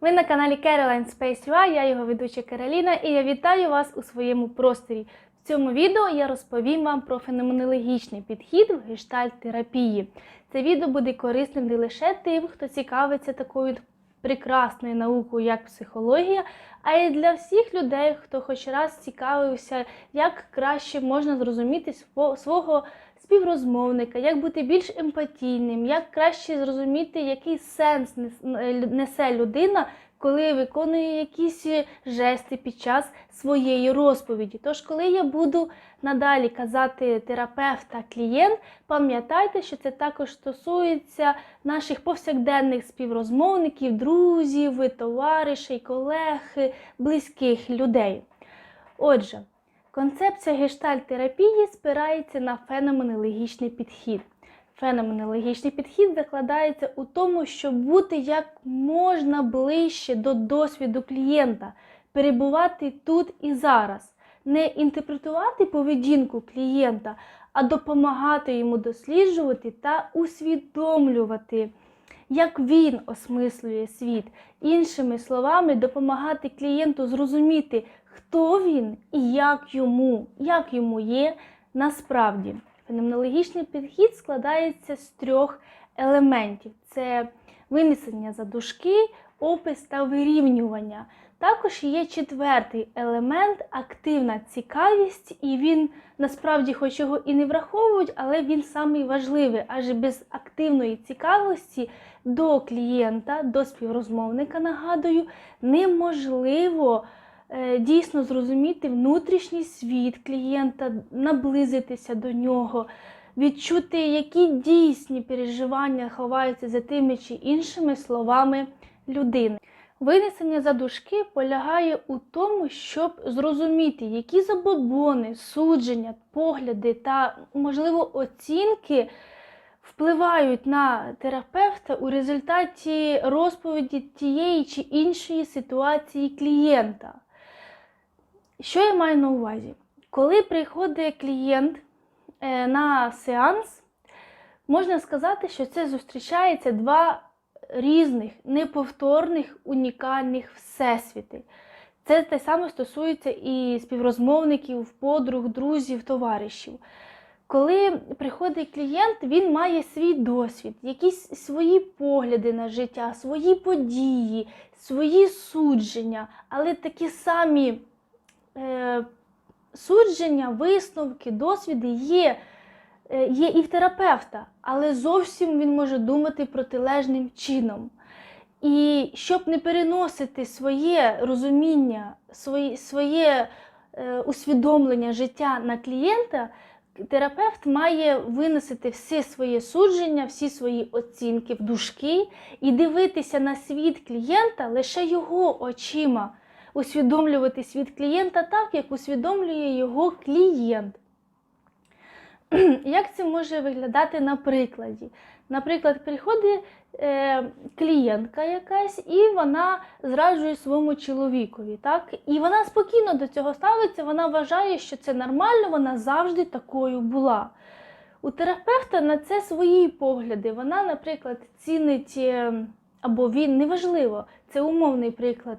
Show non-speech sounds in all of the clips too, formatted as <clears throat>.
Ви на каналі Caroline Space UI, я його ведуча Кароліна, і я вітаю вас у своєму просторі. В цьому відео я розповім вам про феноменологічний підхід в гештальт-терапії. Це відео буде корисним не лише тим, хто цікавиться такою прекрасною наукою, як психологія, а й для всіх людей, хто хоч раз цікавився, як краще можна зрозуміти сво- свого співрозмовника, як бути більш емпатійним, як краще зрозуміти, який сенс е, несе людина, коли виконує якісь жести під час своєї розповіді. Тож, коли я буду надалі казати терапевт та клієнт, пам'ятайте, що це також стосується наших повсякденних співрозмовників, друзів, товаришей, колег, близьких людей. Отже, концепція гештальт-терапії спирається на феноменологічний підхід. Феноменологічний підхід закладається у тому, щоб бути як можна ближче до досвіду клієнта, перебувати тут і зараз, не інтерпретувати поведінку клієнта, а допомагати йому досліджувати та усвідомлювати, як він осмислює світ. Іншими словами, допомагати клієнту зрозуміти, хто він і як йому, як йому є насправді. Феноменологічний підхід складається з трьох елементів: це винесення за дужки, опис та вирівнювання. Також є четвертий елемент активна цікавість, і він насправді, хоч його і не враховують, але він самий важливий, адже без активної цікавості до клієнта, до співрозмовника, нагадую, неможливо е, дійсно зрозуміти внутрішній світ клієнта, наблизитися до нього, відчути, які дійсні переживання ховаються за тими чи іншими словами людини. Винесення за дужки полягає у тому, щоб зрозуміти, які забобони, судження, погляди та, можливо, оцінки впливають на терапевта у результаті розповіді тієї чи іншої ситуації клієнта. Що я маю на увазі? Коли приходить клієнт е, на сеанс, можна сказати, що це зустрічається два різних, неповторних, унікальних всесвіти. Це те саме стосується і співрозмовників, подруг, друзів, товаришів. Коли приходить клієнт, він має свій досвід, якісь свої погляди на життя, свої події, свої судження, але такі самі е, судження, висновки, досвіди є, є і в терапевта, але зовсім він може думати протилежним чином. І щоб не переносити своє розуміння, своє, своє е, усвідомлення життя на клієнта, терапевт має виносити всі свої судження, всі свої оцінки в дужки і дивитися на світ клієнта лише його очима, усвідомлювати світ клієнта так, як усвідомлює його клієнт. <clears throat> Як це може виглядати на прикладі? Наприклад, приходить е, клієнтка якась, і вона зраджує своєму чоловікові. Так? І вона спокійно до цього ставиться, вона вважає, що це нормально, вона завжди такою була. У терапевта на це свої погляди. Вона, наприклад, цінить, е, або він, неважливо, це умовний приклад,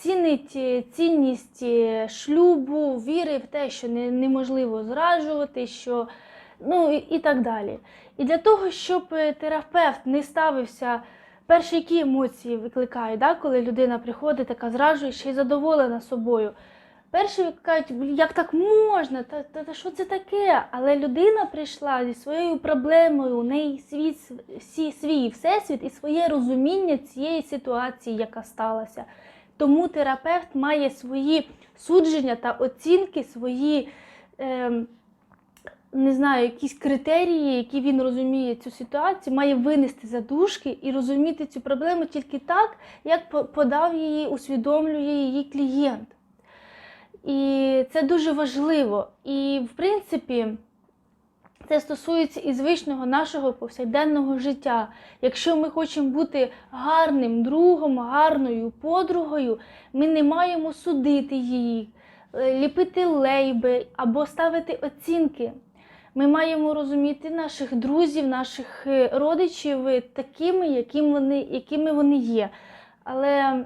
цінить е, цінність е, шлюбу, віри в те, що не- неможливо зраджувати, що ну і, так далі. І для того, щоб е, терапевт не ставився, перші які емоції викликає, да, коли людина приходить, така зраджує, ще й задоволена собою. Перші викликають, як так можна? Та, та, та що це таке? Але людина прийшла зі своєю проблемою, у неї свій, свій всесвіт і своє розуміння цієї ситуації, яка сталася. Тому терапевт має свої судження та оцінки, свої. ем, не знаю, якісь критерії, які він розуміє цю ситуацію, має винести за дужки і розуміти цю проблему тільки так, як подав її, усвідомлює її клієнт. І це дуже важливо. І, в принципі, це стосується і звичного нашого повсякденного життя. Якщо ми хочемо бути гарним другом, гарною подругою, ми не маємо судити її, е, ліпити лейби або ставити оцінки. Ми маємо розуміти наших друзів, наших е, родичів е, такими, яким вони, якими вони є. Але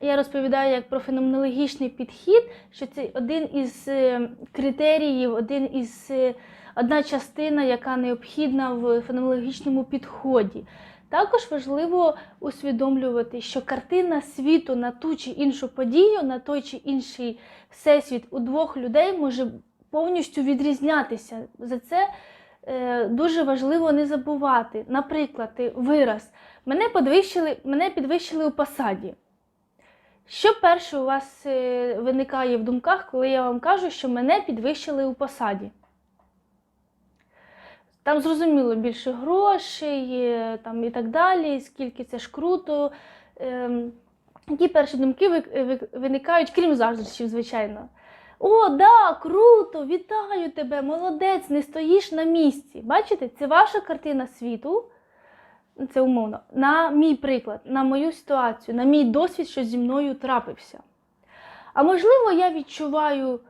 я розповідаю як про феноменологічний підхід, що це один із критеріїв, один із одна частина, яка необхідна в феноменологічному підході. Також важливо усвідомлювати, що картина світу на ту чи іншу подію, на той чи інший всесвіт у двох людей може повністю відрізнятися. За це е, дуже важливо не забувати. Наприклад, вираз мене підвищили, мене підвищили у посаді. Що перше у вас е, виникає в думках, коли я вам кажу, що мене підвищили у посаді? Там зрозуміло більше грошей е, там, і так далі, скільки це ж круто. Ем, які перші думки ви- ви- виникають, крім заздрощів, звичайно. О, да, круто! Вітаю тебе, молодець, не стоїш на місці. Бачите, це ваша картина світу. Це умовно, на мій приклад, на мою ситуацію, на мій досвід, що зі мною трапився. А можливо, я відчуваю,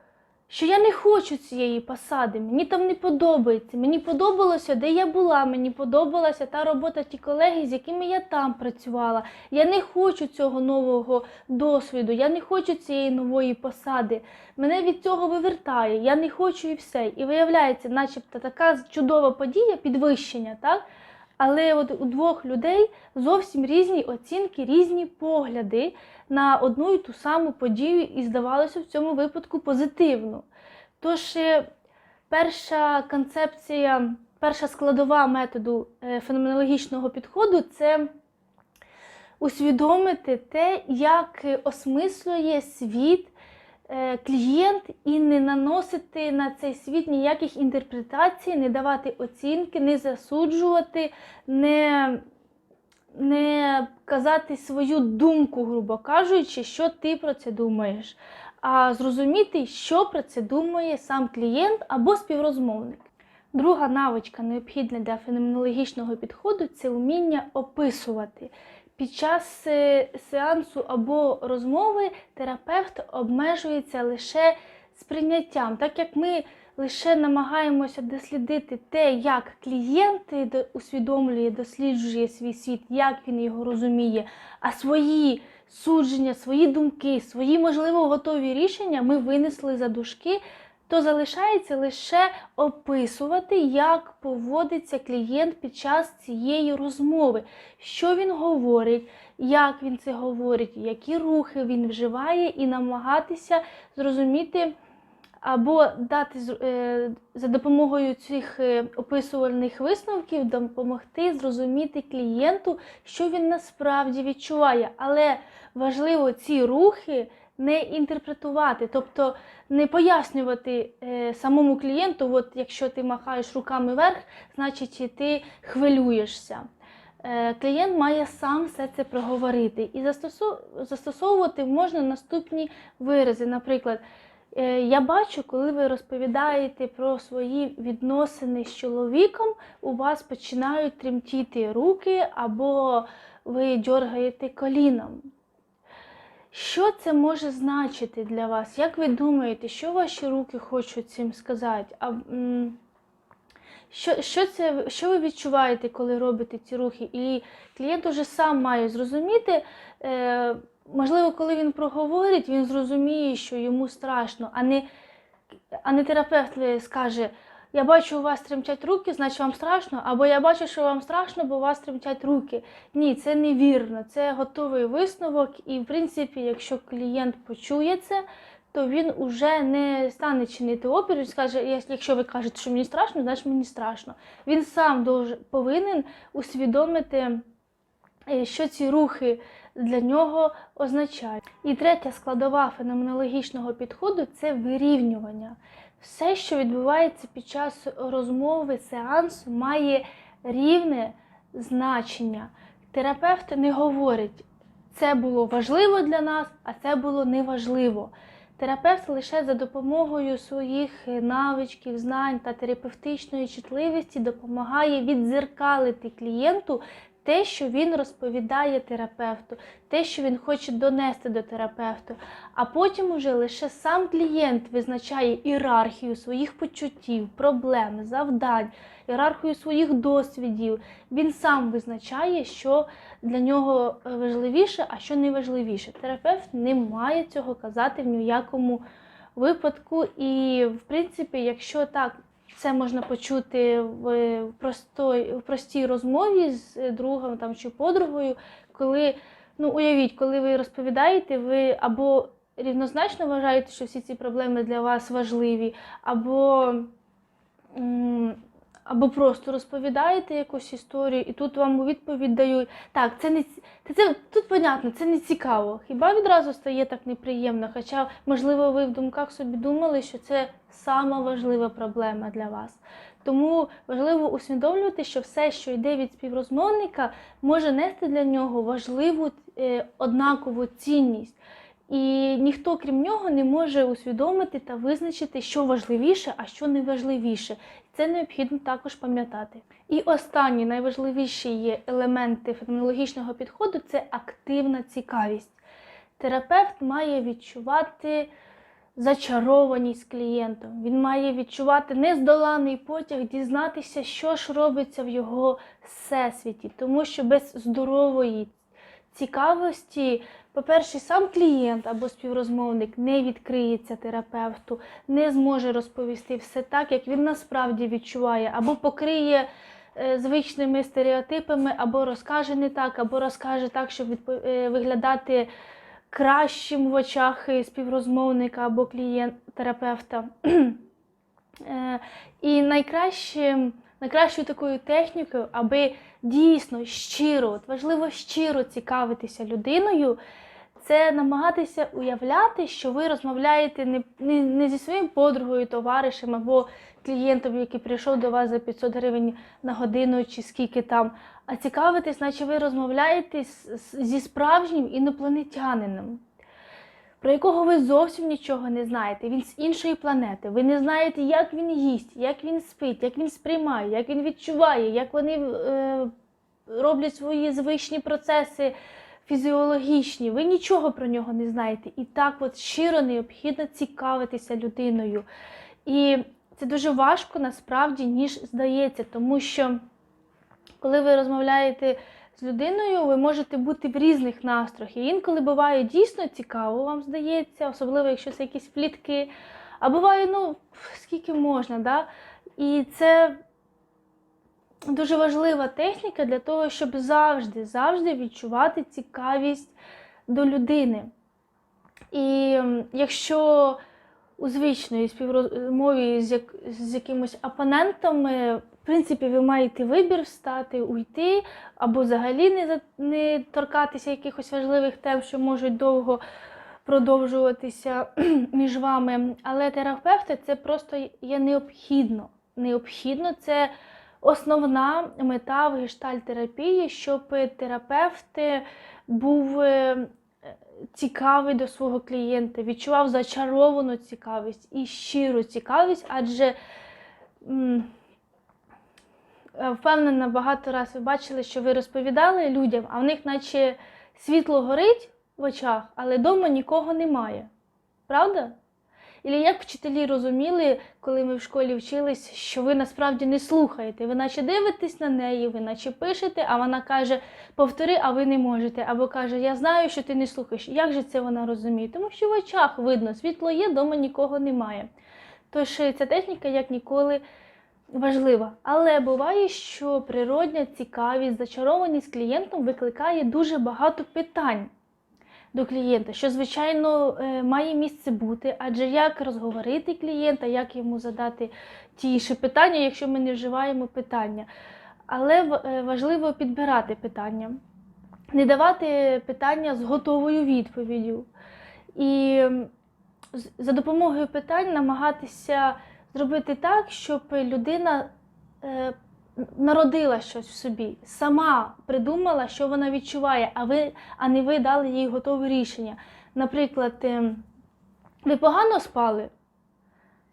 що я не хочу цієї посади, мені там не подобається. Мені подобалося, де я була, мені подобалася та робота, ті колеги, з якими я там працювала. Я не хочу цього нового досвіду, я не хочу цієї нової посади. Мене від цього вивертає, я не хочу і все. І виявляється, начебто така чудова подія, підвищення, так? Але от у двох людей зовсім різні оцінки, різні погляди на одну і ту саму подію, і здавалося в цьому випадку позитивно. Тож е, перша концепція, перша складова методу е, феноменологічного підходу це усвідомити те, як е, осмислює світ клієнт і не наносити на цей світ ніяких інтерпретацій, не давати оцінки, не засуджувати, не, не казати свою думку, грубо кажучи, що ти про це думаєш, а зрозуміти, що про це думає сам клієнт або співрозмовник. Друга навичка, необхідна для феноменологічного підходу, це вміння описувати. Під час е, сеансу або розмови терапевт обмежується лише сприйняттям, так як ми лише намагаємося дослідити те, як клієнт усвідомлює, досліджує свій світ, як він його розуміє, а свої судження, свої думки, свої, можливо, готові рішення ми винесли за дужки, то залишається лише описувати, як поводиться клієнт під час цієї розмови, що він говорить, як він це говорить, які рухи він вживає, і намагатися зрозуміти або дати е, за допомогою цих е, описувальних висновків допомогти зрозуміти клієнту, що він насправді відчуває. Але важливо ці рухи не інтерпретувати, тобто не пояснювати е, самому клієнту, от якщо ти махаєш руками вверх, значить ти хвилюєшся. Е, Клієнт має сам все це проговорити і застосу- застосовувати можна наступні вирази. Наприклад, е, я бачу, коли ви розповідаєте про свої відносини з чоловіком, у вас починають тремтіти руки або ви дергаєте коліном. Що це може значити для вас? Як ви думаєте, що ваші руки хочуть цим сказати? А, що, що, це, що ви відчуваєте, коли робите ці рухи? І клієнт уже сам має зрозуміти, е, можливо, коли він проговорить, він зрозуміє, що йому страшно, а не, а не терапевт скаже, я бачу, у вас тремтять руки, значить вам страшно, або я бачу, що вам страшно, бо у вас тремтять руки. Ні, це невірно, це готовий висновок, і в принципі, якщо клієнт почує це, то він уже не стане чинити опір і скаже, якщо ви кажете, що мені страшно, значить мені страшно. Він сам повинен усвідомити, е, що ці рухи для нього означають. І третя складова феноменологічного підходу це вирівнювання. Все, що відбувається під час розмови, сеансу, має рівне значення. Терапевт не говорить, це було важливо для нас, а це було неважливо. Терапевт лише за допомогою своїх навичків, знань та терапевтичної чутливості допомагає віддзеркалити клієнту те, що він розповідає терапевту, те, що він хоче донести до терапевту. А потім уже лише сам клієнт визначає ієрархію своїх почуттів, проблем, завдань, ієрархію своїх досвідів. Він сам визначає, що для нього важливіше, а що не важливіше. Терапевт не має цього казати в ніякому випадку. І, в принципі, якщо так це можна почути в простой, в простій розмові з другом там, чи подругою, коли, ну, уявіть, коли ви розповідаєте, ви або рівнозначно вважаєте, що всі ці проблеми для вас важливі, або, або просто розповідаєте якусь історію, і тут вам у відповідь дають, так, це не це тут понятно, це не цікаво. Хіба відразу стає так неприємно? Хоча, можливо, ви в думках собі думали, що це сама важлива проблема для вас. Тому важливо усвідомлювати, що все, що йде від співрозмовника, може нести для нього важливу е, однакову цінність. І ніхто, крім нього, не може усвідомити та визначити, що важливіше, а що не важливіше. Це необхідно також пам'ятати. І останні найважливіші є елементи феноменологічного підходу це активна цікавість. Терапевт має відчувати зачарованість клієнтом. Він має відчувати нездоланий потяг, дізнатися, що ж робиться в його всесвіті, тому що без здорової цікавості, по-перше, сам клієнт або співрозмовник не відкриється терапевту, не зможе розповісти все так, як він насправді відчуває, або покриє е, звичними стереотипами, або розкаже не так, або розкаже так, щоб е, виглядати кращим в очах співрозмовника або клієнт-терапевта. <clears throat> Е, І найкращим, найкращою такою технікою, аби дійсно щиро, от важливо щиро цікавитися людиною, це намагатися уявляти, що ви розмовляєте не, не, не зі своїм подругою, товаришем або клієнтом, який прийшов до вас за 500 гривень на годину чи скільки там, а цікавитись, наче ви розмовляєте з- з- зі справжнім інопланетянином про якого ви зовсім нічого не знаєте. Він з іншої планети. Ви не знаєте, як він їсть, як він спить, як він сприймає, як він відчуває, як вони е, роблять свої звичні процеси фізіологічні. Ви нічого про нього не знаєте. І так от щиро необхідно цікавитися людиною. І це дуже важко насправді, ніж здається, тому що коли ви розмовляєте з людиною, ви можете бути в різних настроях. І інколи буває дійсно цікаво, вам здається, особливо якщо це якісь плітки. А буває, ну, скільки можна, да? І це дуже важлива техніка для того, щоб завжди, завжди відчувати цікавість до людини. І якщо у звичної співрозмові з, як, з якимось опонентами, принципі, ви маєте вибір встати, уйти, або взагалі не, не торкатися якихось важливих тем, що можуть довго продовжуватися <clears throat> між вами. Але терапевти це просто є необхідно. Необхідно це основна мета в гештальтерапії, щоб терапевт був е, цікавий до свого клієнта, відчував зачаровану цікавість і щиру цікавість, адже впевнена, багато разів ви бачили, що ви розповідали людям, а в них наче світло горить в очах, але вдома нікого немає. Правда? І як вчителі розуміли, коли ми в школі вчились, що ви насправді не слухаєте, ви наче дивитесь на неї, ви наче пишете, а вона каже, повтори, а ви не можете. Або каже, я знаю, що ти не слухаєш. Як же це вона розуміє? Тому що в очах видно, світло є, вдома нікого немає. Тож е, ця техніка як ніколи важлива. Але буває, що природня цікавість, зачарованість клієнтом викликає дуже багато питань до клієнта, що, звичайно, е, має місце бути, адже як розговорити клієнта, як йому задати ті ж питання, якщо ми не вживаємо питання. Але е, важливо підбирати питання, не давати питання з готовою відповіддю. І за допомогою питань намагатися зробити так, щоб людина е, народила щось в собі, сама придумала, що вона відчуває, а ви, а не ви дали їй готове рішення. Наприклад, ем, ви погано спали?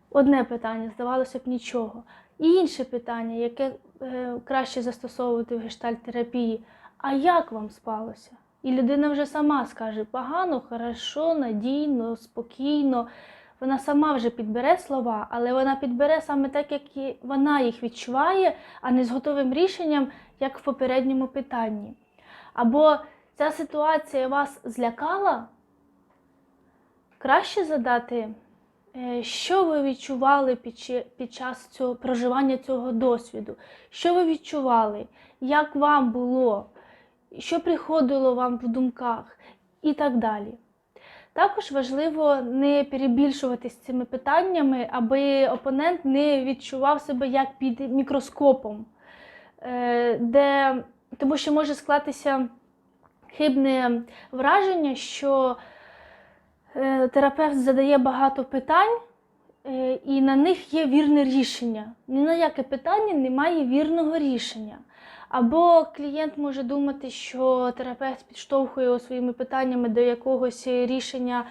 Одне питання, здавалося б, нічого. І інше питання, яке е, краще застосовувати в гештальтерапії. а як вам спалося? І людина вже сама скаже погано, хорошо, надійно, спокійно. Вона сама вже підбере слова, але вона підбере саме так, як і вона їх відчуває, а не з готовим рішенням, як в попередньому питанні. Або ця ситуація вас злякала, краще задати, е, що ви відчували під, час цього проживання цього досвіду, що ви відчували, як вам було, що приходило вам в думках? І так далі. Також важливо не перебільшувати з цими питаннями, аби опонент не відчував себе як під мікроскопом, е, де, тому що може склатися хибне враження, що е, терапевт задає багато питань, е, і на них є вірне рішення. Ні на яке питання немає вірного рішення. Або клієнт може думати, що терапевт підштовхує його своїми питаннями до якогось рішення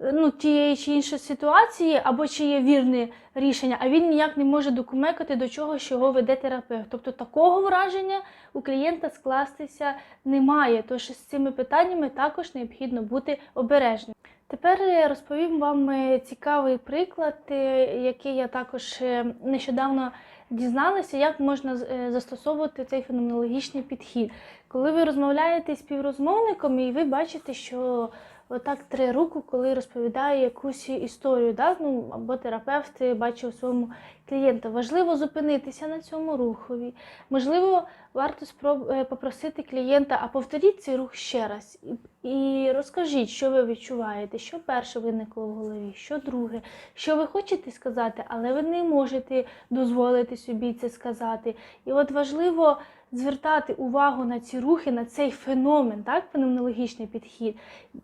е, ну, тієї чи іншої ситуації, або чи є вірне рішення, а він ніяк не може докумекати до чого, що його веде терапевт. Тобто такого враження у клієнта скластися немає. Тож з цими питаннями також необхідно бути обережним. Тепер розповім вам е, цікавий приклад, е, який я також е, нещодавно дізналася, як можна е, застосовувати цей феноменологічний підхід. Коли ви розмовляєте з співрозмовником, і ви бачите, що отак тре руку, коли розповідає якусь історію, да? ну, або терапевт бачив своєму клієнта. Важливо зупинитися на цьому рухові. Можливо, варто спроб... е, попросити клієнта, а повторіть цей рух ще раз. І розкажіть, що ви відчуваєте, що перше виникло в голові, що друге, що ви хочете сказати, але ви не можете дозволити собі це сказати. І от важливо звертати увагу на ці рухи, на цей феномен, так, феноменологічний підхід.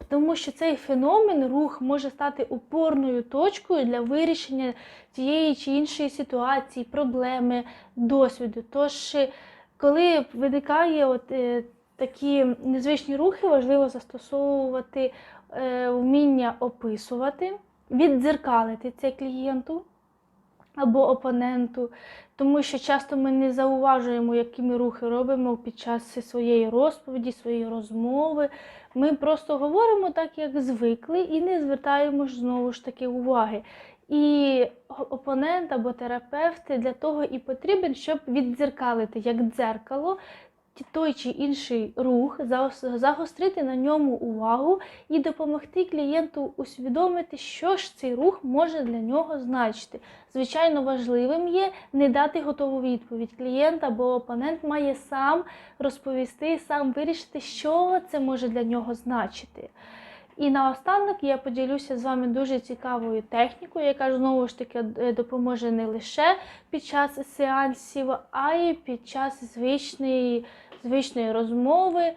Тому що цей феномен, рух може стати опорною точкою для вирішення тієї чи іншої ситуації, проблеми, досвіду. Тож, е, коли виникає от, е, такі незвичні рухи, важливо застосовувати е, вміння описувати, віддзеркалити це клієнту або опоненту, тому що часто ми не зауважуємо, які ми рухи робимо під час своєї розповіді, своєї розмови. Ми просто говоримо так, як звикли, і не звертаємо ж знову ж таки уваги. І опонент або терапевт для того і потрібен, щоб віддзеркалити як дзеркало той чи інший рух, загострити на ньому увагу і допомогти клієнту усвідомити, що ж цей рух може для нього значити. Звичайно, важливим є не дати готову відповідь. Клієнт або опонент має сам розповісти, сам вирішити, що це може для нього значити. І наостанок я поділюся з вами дуже цікавою технікою, яка знову ж таки е, допоможе не лише під час сеансів, а й під час звичної, звичної розмови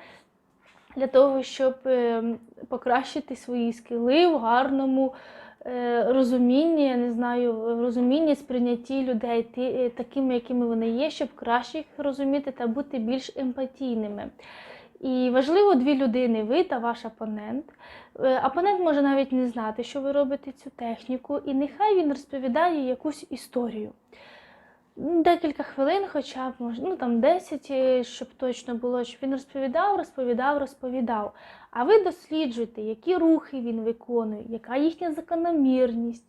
для того, щоб е, покращити свої скіли в гарному е, розумінні, я не знаю, розумінні сприйнятті людей е, такими, якими вони є, щоб краще їх розуміти та бути більш емпатійними. І важливо дві людини, ви та ваш опонент. Опонент може навіть не знати, що ви робите цю техніку, і нехай він розповідає якусь історію. Ну, Декілька хвилин, хоча б може, ну там 10, е, щоб точно було, щоб він розповідав, розповідав, розповідав. А ви досліджуєте, які рухи він виконує, яка їхня закономірність,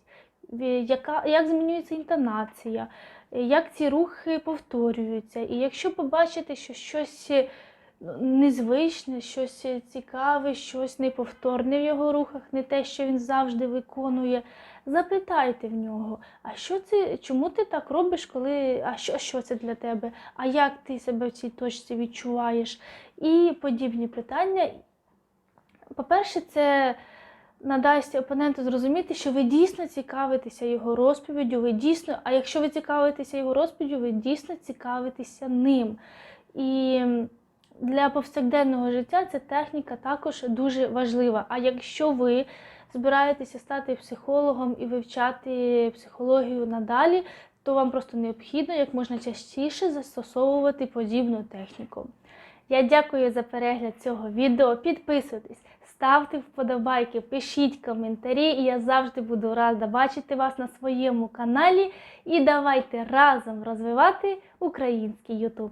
яка, як змінюється інтонація, е, як ці рухи повторюються. І якщо побачите, що щось е, незвичне, щось цікаве, щось неповторне в його рухах, не те, що він завжди виконує, запитайте в нього, а що це, чому ти так робиш, коли, а що, що це для тебе, а як ти себе в цій точці відчуваєш? І подібні питання. По-перше, це надасть опоненту зрозуміти, що ви дійсно цікавитеся його розповіддю, ви дійсно, а якщо ви цікавитеся його розповіддю, ви дійсно цікавитеся ним. І для повсякденного життя ця техніка також дуже важлива. А якщо ви збираєтеся стати психологом і вивчати психологію надалі, то вам просто необхідно як можна частіше застосовувати подібну техніку. Я дякую за перегляд цього відео. Підписуйтесь, ставте вподобайки, пишіть коментарі, і я завжди буду рада бачити вас на своєму каналі. І давайте разом розвивати український YouTube.